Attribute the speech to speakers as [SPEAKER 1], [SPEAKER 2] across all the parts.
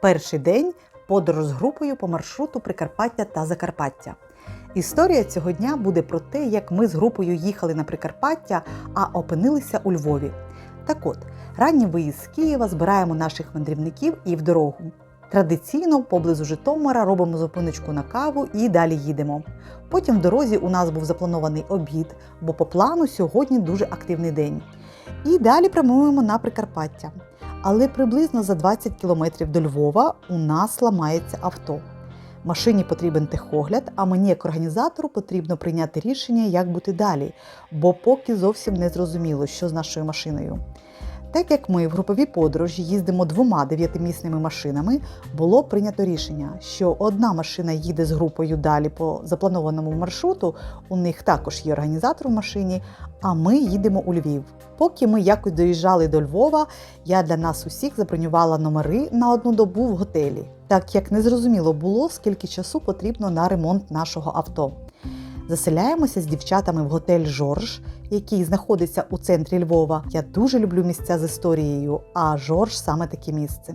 [SPEAKER 1] Перший день подорож з групою по маршруту Прикарпаття та Закарпаття. Історія цього дня буде про те, як ми з групою їхали на Прикарпаття, а опинилися у Львові. Так от, ранній виїзд з Києва збираємо наших мандрівників і в дорогу. Традиційно поблизу Житомира робимо зупиночку на каву і далі їдемо. Потім в дорозі у нас був запланований обід, бо по плану сьогодні дуже активний день. І далі прямуємо на Прикарпаття. Але приблизно за 20 кілометрів до Львова у нас ламається авто. Машині потрібен техогляд, а мені, як організатору, потрібно прийняти рішення, як бути далі, бо поки зовсім не зрозуміло, що з нашою машиною. Так як ми в груповій подорожі їздимо двома дев'ятимісними машинами, було прийнято рішення, що одна машина їде з групою далі по запланованому маршруту, у них також є організатор в машині, а ми їдемо у Львів. Поки ми якось доїжджали до Львова, я для нас усіх забронювала номери на одну добу в готелі, так як незрозуміло було, скільки часу потрібно на ремонт нашого авто. Заселяємося з дівчатами в готель Жорж, який знаходиться у центрі Львова. Я дуже люблю місця з історією, а Жорж саме таке місце.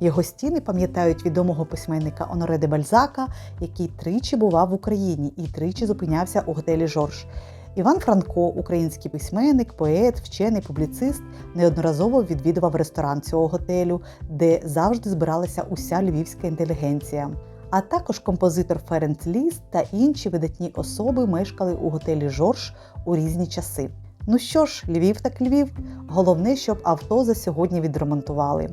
[SPEAKER 1] Його стіни пам'ятають відомого письменника Оноре де Бальзака, який тричі бував в Україні і тричі зупинявся у готелі Жорж. Іван Франко, український письменник, поет, вчений, публіцист, неодноразово відвідував ресторан цього готелю, де завжди збиралася уся львівська інтелігенція. А також композитор Ференц Ліс та інші видатні особи мешкали у готелі Жорж у різні часи. Ну що ж, Львів так Львів. Головне, щоб авто за сьогодні відремонтували.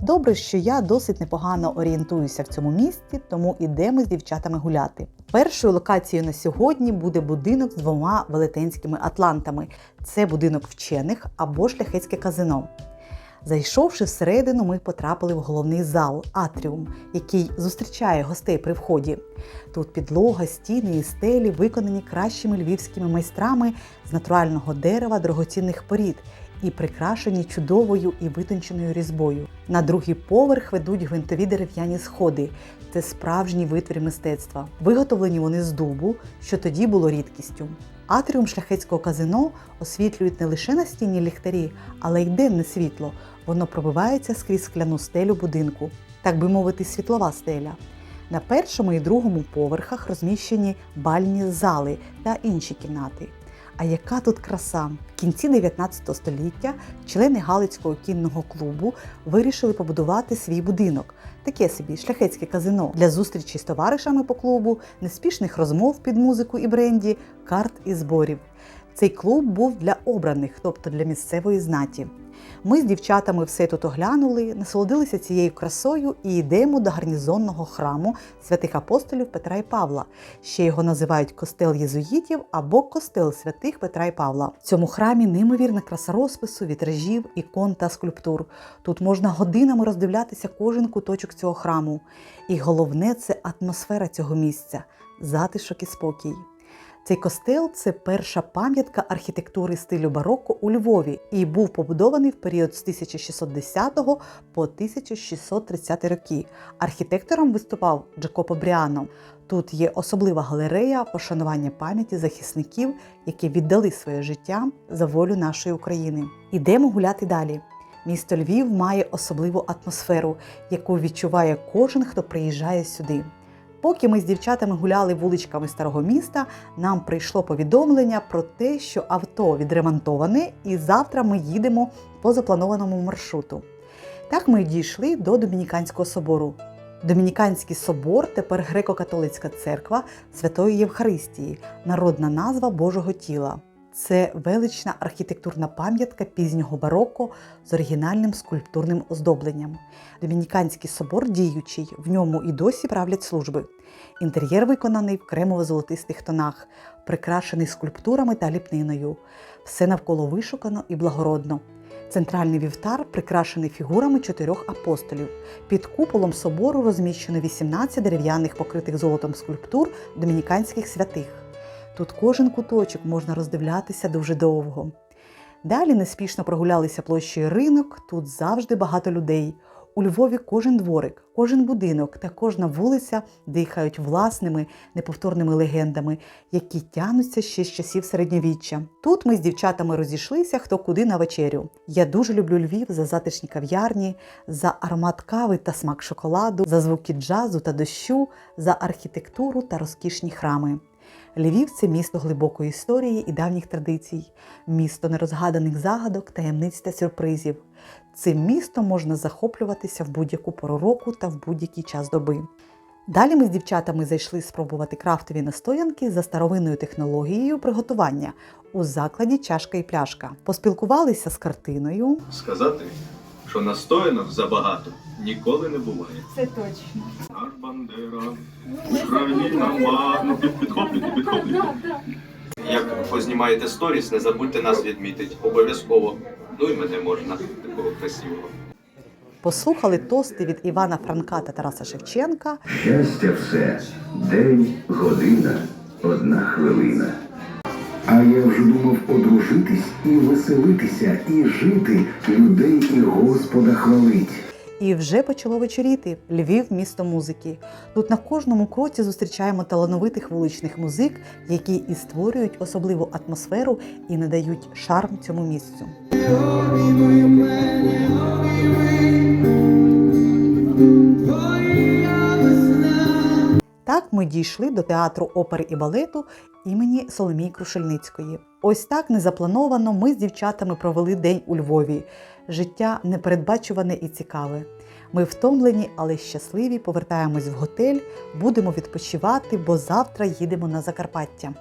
[SPEAKER 1] Добре, що я досить непогано орієнтуюся в цьому місті, тому ідемо з дівчатами гуляти. Першою локацією на сьогодні буде будинок з двома велетенськими атлантами: це будинок вчених або шляхетське казино. Зайшовши всередину, ми потрапили в головний зал атріум, який зустрічає гостей при вході. Тут підлога, стіни і стелі виконані кращими львівськими майстрами з натурального дерева дорогоцінних порід і прикрашені чудовою і витонченою різьбою. На другий поверх ведуть гвинтові дерев'яні сходи. Це справжній витвір мистецтва. Виготовлені вони з дубу, що тоді було рідкістю. Атріум шляхетського казино освітлюють не лише настінні ліхтарі, але й денне світло. Воно пробивається скрізь скляну стелю будинку, так би мовити, світлова стеля. На першому і другому поверхах розміщені бальні зали та інші кімнати. А яка тут краса! В кінці 19 століття члени Галицького кінного клубу вирішили побудувати свій будинок, таке собі шляхетське казино для зустрічі з товаришами по клубу, неспішних розмов під музику і бренді, карт і зборів. Цей клуб був для обраних, тобто для місцевої знаті. Ми з дівчатами все тут оглянули, насолодилися цією красою і йдемо до гарнізонного храму святих апостолів Петра і Павла. Ще його називають костел єзуїтів або костел святих Петра і Павла. В цьому храмі неймовірна краса розпису, вітражів, ікон та скульптур. Тут можна годинами роздивлятися кожен куточок цього храму. І головне це атмосфера цього місця, затишок і спокій. Цей костел це перша пам'ятка архітектури стилю бароко у Львові і був побудований в період з 1610 по 1630 роки. Архітектором виступав Джакопо Бріано. Тут є особлива галерея пошанування пам'яті захисників, які віддали своє життя за волю нашої України. Ідемо гуляти далі. Місто Львів має особливу атмосферу, яку відчуває кожен, хто приїжджає сюди. Поки ми з дівчатами гуляли вуличками старого міста, нам прийшло повідомлення про те, що авто відремонтоване, і завтра ми їдемо по запланованому маршруту. Так ми дійшли до Домініканського собору. Домініканський собор тепер греко-католицька церква Святої Євхаристії, народна назва Божого тіла. Це велична архітектурна пам'ятка пізнього бароко з оригінальним скульптурним оздобленням. Домініканський собор діючий, в ньому і досі правлять служби. Інтер'єр виконаний в кремово-золотистих тонах, прикрашений скульптурами та ліпниною. Все навколо вишукано і благородно. Центральний вівтар прикрашений фігурами чотирьох апостолів. Під куполом собору розміщено 18 дерев'яних покритих золотом скульптур домініканських святих. Тут кожен куточок можна роздивлятися дуже довго. Далі неспішно прогулялися площею ринок, тут завжди багато людей. У Львові кожен дворик, кожен будинок та кожна вулиця дихають власними неповторними легендами, які тянуться ще з часів середньовіччя. Тут ми з дівчатами розійшлися хто куди на вечерю. Я дуже люблю Львів за затишні кав'ярні, за аромат кави та смак шоколаду, за звуки джазу та дощу, за архітектуру та розкішні храми. Львів це місто глибокої історії і давніх традицій, місто нерозгаданих загадок, таємниць та сюрпризів. Цим містом можна захоплюватися в будь-яку пору року та в будь-який час доби. Далі ми з дівчатами зайшли спробувати крафтові настоянки за старовинною технологією приготування у закладі чашка і пляшка. Поспілкувалися з картиною,
[SPEAKER 2] Сказати, що настоянок забагато ніколи не буває.
[SPEAKER 3] Це точно.
[SPEAKER 2] Наш Бандера, Україна, ма- ну під, підхоплюйте, підхоплюйте. Як познімаєте сторіс, не забудьте нас відмітити. Обов'язково. Ну і мене можна, такого красивого.
[SPEAKER 1] послухали тости від Івана Франка та Тараса Шевченка,
[SPEAKER 4] Щастя все, день, година, одна хвилина. А я вже думав одружитись і веселитися, і жити, людей і Господа хвалить.
[SPEAKER 1] І вже почало вечоріти. Львів місто музики. Тут на кожному кроці зустрічаємо талановитих вуличних музик, які і створюють особливу атмосферу і надають шарм цьому місцю. Так ми дійшли до театру опери і балету імені Соломії Крушельницької. Ось так незаплановано ми з дівчатами провели день у Львові. Життя непередбачуване і цікаве. Ми втомлені, але щасливі. Повертаємось в готель, будемо відпочивати, бо завтра їдемо на Закарпаття.